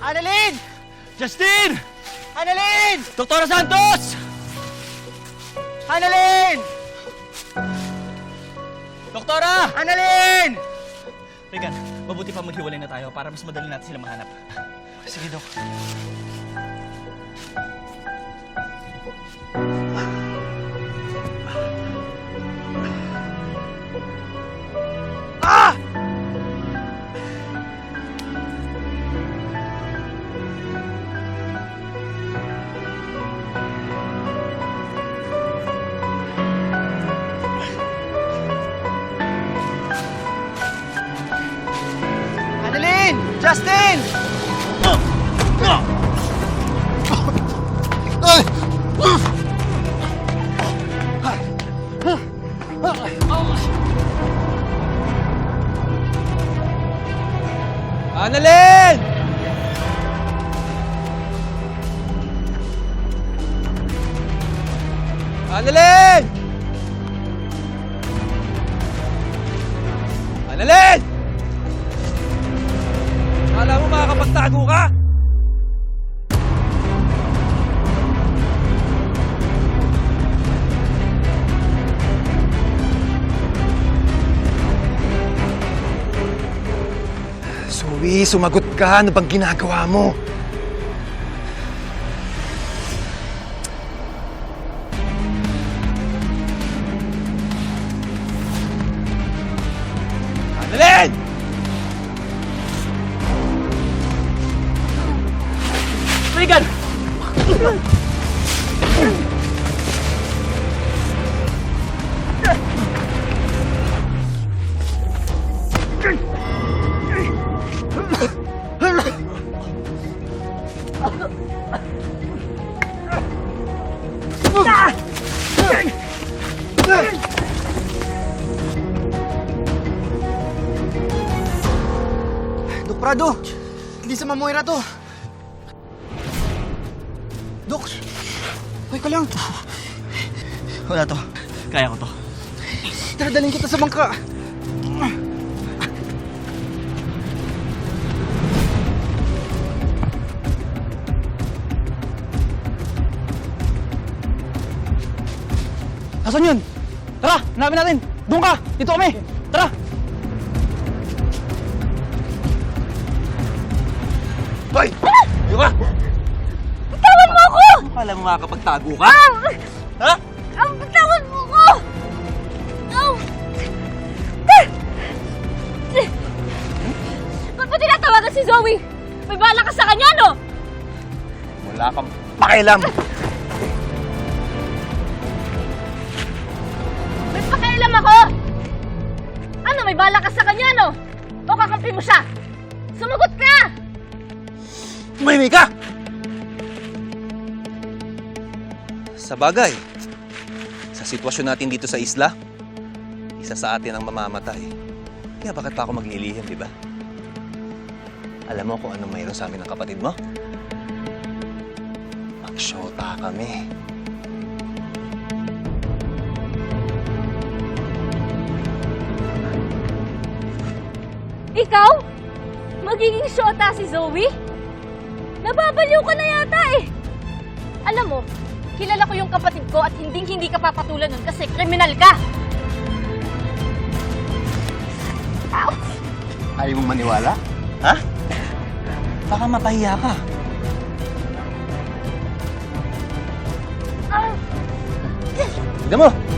Annalyn! Justin! Annalyn! Doktora Santos! Annalyn! Doktora! Annalyn! Regan, mabuti pa maghiwalay na tayo para mas madali natin sila mahanap. Sige, Dok. Justin! Annalyn! Annalyn! Annalyn! Makakapagtago ka? Zoe, sumagot ka. Ano bang ginagawa mo? Dok Prado! Hindi sa Mamoira to! Dok! Hoy ka lang! Wala to. Kaya ko to. Tara, dalhin kita sa bangka! Nasaan yun? Tara, hanapin natin. Doon ka! Dito kami! Tara! Hoy! Yung ka! Mo makakapagtago ka? Ha? Ang bitawan mo ako! Aw! Ba't mo tinatawagan si Zoe? May bala ka sa kanya, no? Wala kang pakialam. May pakialam ako! Ano, may bala ka sa kanya, no? O kakampi mo siya? Sumagot ka! Umahimik ka! Sa bagay, sa sitwasyon natin dito sa isla, isa sa atin ang mamamatay. Kaya bakit pa ako maglilihim, di ba? Alam mo kung anong mayroon sa amin ng kapatid mo? Magsyota kami. Ikaw? Magiging syota si Zoe? Nababaliw ka na yata eh! Alam mo, kilala ko yung kapatid ko at hinding hindi ka papatulan nun kasi kriminal ka! Ouch! Ayaw mong maniwala? Ha? Baka mapahiya ka. Ah! Tignan mo!